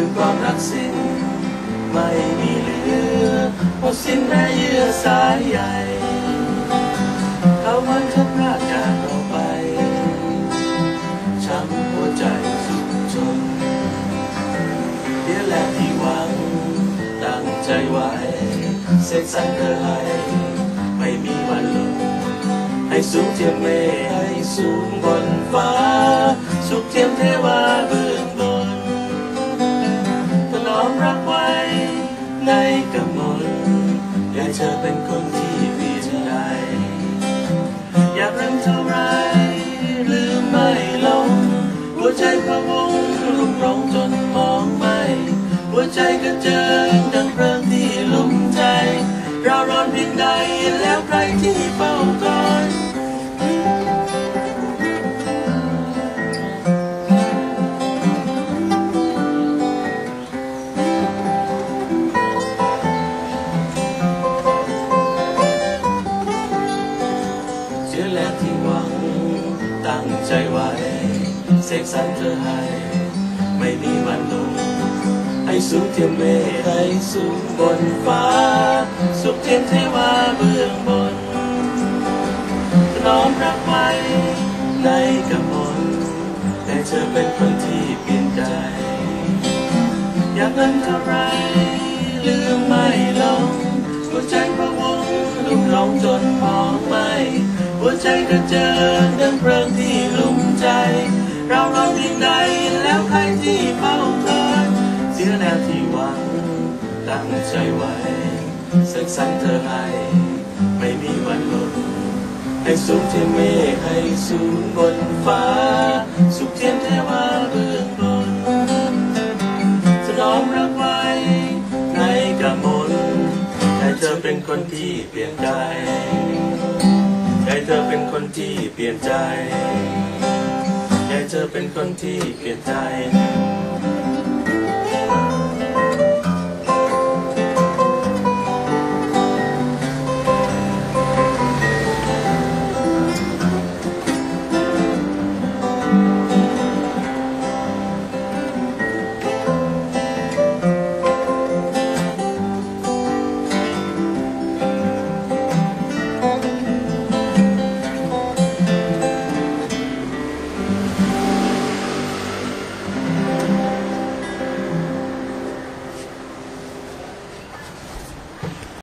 ลืมความรักสิ้น ไม่มีเหลือหมดสิ้นแม่เยื่อสายใยเขามันชักพลาดจากเราไปช้ำหัวใจสุดจนเดียวแหละที่หวังตั้งใจไว้เสกสรรเธอให้ไม่มีวันลงให้สูงเทียมเมฆให้สูงบนฟ้า สุขเทียมเทวาเบื้อง อมรักไว้ในกำมลอยากเธอเป็นคนที่เปลี่ยนใจอยากลืมเท่าไรลืมไม่ลง หัวใจพะวงรุ่มร้องจนมองไม่ หัวใจกระเจิงดังเพลิงที่ลุ่มใจเราร้อนเพียงใดแล้วใครที่เฝ้า ใจไว้เสกสรรเธอให้ ไม่มีวันลงให้สูงเทียมเมฆให้สูงบนฟ้า สุขเทียมเทวาเบื้องบนน้อมรักไว้ในกำมลแต่เธอเป็นคนที่เปลี่ยนใจ อยากเงินเท่าไรลืมไม่ลงหัวใจพะวงลุ่มหลงจนมองไม่ หัวใจกระเจิงดังเพลิงที่ลุ่มใจ เรารอเพียงใดแล้วใครที่เฝ้าคอยเสียแนวที่หวังตั้งใจไว้สักสันเธอให้ ไม่มีวันลดให้สูงเทียมเมฆให้สูงบนฟ้า สุขเทียมเทวาเบื้องบนถนอมรักไว้ในกำมลให้เธอเป็นคนที่เปลี่ยนใจ คนที่เปลี่ยนใจให้เธอเป็นคนที่เปลี่ยนใจ